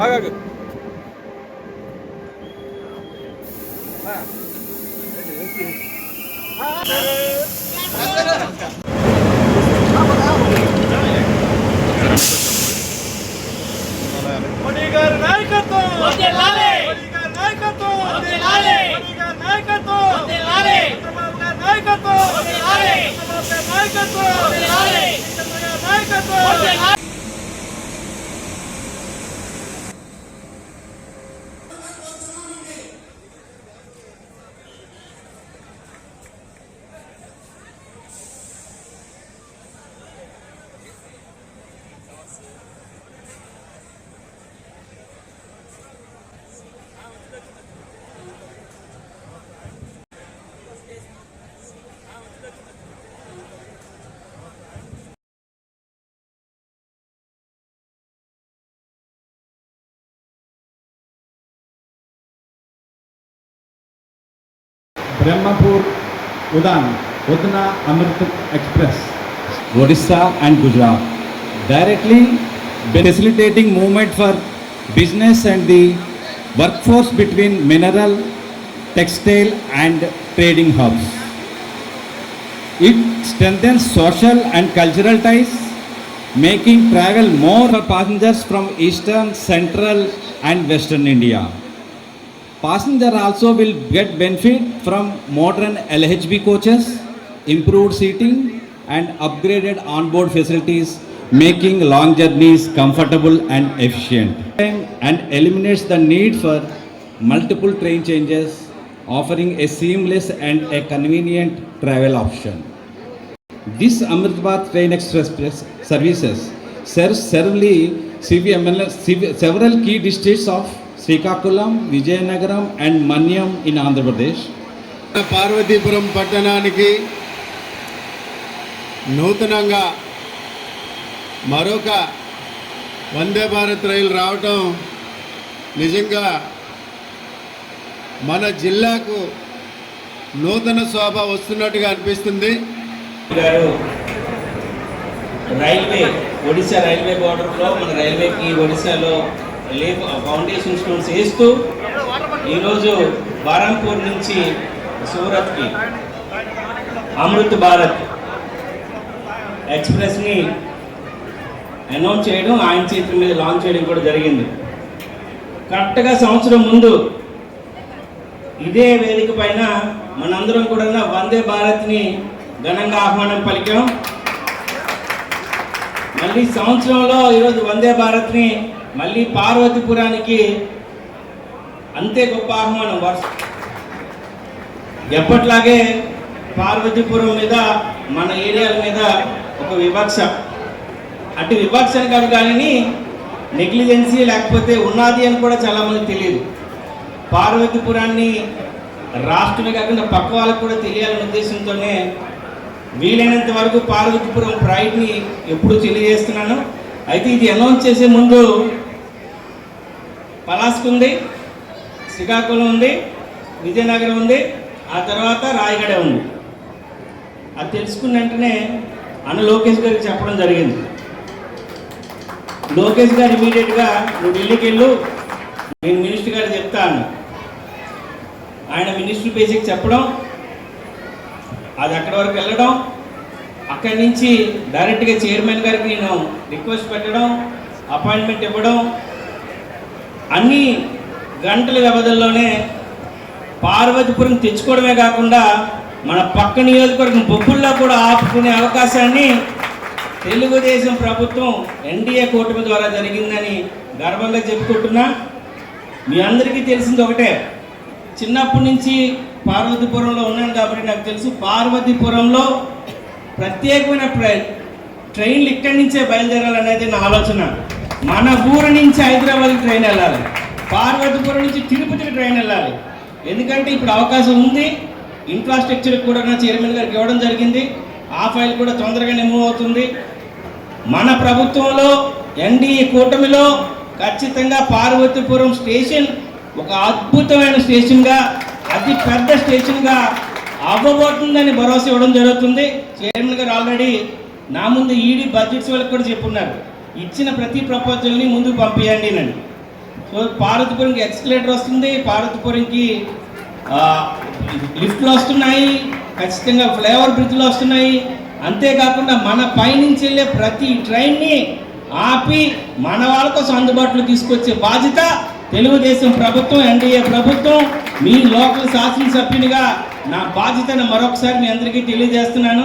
ఆగాగు నాయకత్వం! నాయకత్వం! నాయకత్వం! నాయకత్వం Brahmapur Udan Udna Amrit Express, Odisha and Gujarat, directly facilitating movement for business and the workforce between mineral, textile and trading hubs. It strengthens social and cultural ties, making travel more for passengers from eastern, central and western India. Passenger also will get benefit from modern LHB coaches, improved seating and upgraded onboard facilities making long journeys comfortable and efficient and eliminates the need for multiple train changes offering a seamless and a convenient travel option. This Amrit train express services serves severally several key districts of Vijayanagaram and Manyam in Andhra Pradesh. Parvathipuram పట్టణానికి నూతనంగా మరొక వందే భారత్ రైలు రావటం నిజంగా మన జిల్లాకు నూతన శోభ వస్తున్నట్టుగా అనిపిస్తుంది railway Odisha railway బోర్డర్లో మన రైల్వేకి ఒడిశాలో లే ఫౌండేషన్ స్టోన్స్ వేస్తూ ఈరోజు బారాంపూర్ నుంచి సూరత్కి అమృత్ భారత్ ఎక్స్ప్రెస్ని అనౌన్స్ చేయడం ఆయన చేతుల మీద లాంచ్ చేయడం కూడా జరిగింది. కరెక్ట్గా సంవత్సరం ముందు ఇదే వేదిక పైన మనందరం కూడా వందే భారత్ని ఘనంగా ఆహ్వానం పలికాం. మళ్ళీ సంవత్సరంలో ఈరోజు వందే భారత్ని మళ్ళీ పార్వతీపురానికి అంతే గొప్ప ఆహ్వానం వర్ష ఎప్పట్లాగే పార్వతీపురం మీద మన ఏరియాల మీద ఒక వివక్ష. అటు వివక్షను కాదు కానీ నెగ్లిజెన్సీ లేకపోతే ఉన్నది అని కూడా చాలామంది తెలియదు. పార్వతీపురాన్ని రాష్ట్రమే కాకుండా పక్క వాళ్ళకు కూడా తెలియాలనే ఉద్దేశంతోనే వీలైనంత వరకు పార్వతీపురం ప్రైడ్ని ఎప్పుడు తెలియజేస్తున్నాను. అయితే ఇది అనౌన్స్ చేసే ముందు పలాస్క్ ఉంది శ్రీకాకుళం ఉంది విజయనగరం ఉంది ఆ తర్వాత రాయగడ ఉంది. అది తెలుసుకున్న వెంటనే అన్న లోకేష్ గారికి చెప్పడం జరిగింది. లోకేష్ గారు ఇమీడియట్గా నువ్వు ఢిల్లీకి వెళ్ళు నేను మినిస్టర్ గారికి చెప్తాను ఆయన మినిస్టర్ పేజీకి చెప్పడం అది అక్కడి వరకు వెళ్ళడం అక్కడి నుంచి డైరెక్ట్గా చైర్మన్ గారికి నేను రిక్వెస్ట్ పెట్టడం అపాయింట్మెంట్ ఇవ్వడం అన్ని గంటల వ్యవధుల్లోనే పార్వతీపురం తెచ్చుకోవడమే కాకుండా మన పక్క నియోజకవర్గం బొబ్బుల్లో కూడా ఆపుకునే అవకాశాన్ని తెలుగుదేశం ప్రభుత్వం ఎన్డీఏ కూటమి ద్వారా జరిగిందని గర్వంగా చెప్పుకుంటున్నా. మీ అందరికీ తెలిసింది ఒకటే. చిన్నప్పటి నుంచి పార్వతీపురంలో ఉన్నాను కాబట్టి నాకు తెలుసు పార్వతీపురంలో ప్రత్యేకమైన ట్రైన్లు ఇక్కడి నుంచే బయలుదేరాలనేది నా ఆలోచన. మన ఊరు నుంచి హైదరాబాద్కి ట్రైన్ వెళ్ళాలి. పార్వతీపురం నుంచి తిరుపతికి ట్రైన్ వెళ్ళాలి. ఎందుకంటే ఇప్పుడు అవకాశం ఉంది. ఇన్ఫ్రాస్ట్రక్చర్ కూడా నా చైర్మన్ గారికి ఇవ్వడం జరిగింది. ఆ ఫైల్ కూడా తొందరగానే మూవ్ అవుతుంది. మన ప్రభుత్వంలో ఎన్డీఏ కూటమిలో ఖచ్చితంగా పార్వతీపురం స్టేషన్ ఒక అద్భుతమైన స్టేషన్గా అతి పెద్ద స్టేషన్గా అవ్వబోతుందని భరోసా ఇవ్వడం జరుగుతుంది. చైర్మన్ గారు ఆల్రెడీ నా ముందు ఈడీ బడ్జెట్స్ వాళ్ళకి కూడా చెప్పున్నారు. ఇచ్చిన ప్రతి ప్రపోజల్ని ముందుకు పంపించండి నన్ను. సో పార్వతీపురంకి ఎక్స్కలేటర్ వస్తుంది పార్వతీపురంకి లిఫ్ట్లు వస్తున్నాయి ఖచ్చితంగా ఫ్లైఓవర్ బ్రిడ్జ్లు వస్తున్నాయి. అంతేకాకుండా మన పైనుంచి వెళ్ళే ప్రతి ట్రైన్ని ఆపి మన వాళ్ళ కోసం అందుబాటులో తీసుకొచ్చే బాధ్యత తెలుగుదేశం ప్రభుత్వం ఎన్డీఏ ప్రభుత్వం. మీ లోకల్ శాసనసభ్యునిగా నా బాధ్యతను మరొకసారి మీ అందరికీ తెలియజేస్తున్నాను.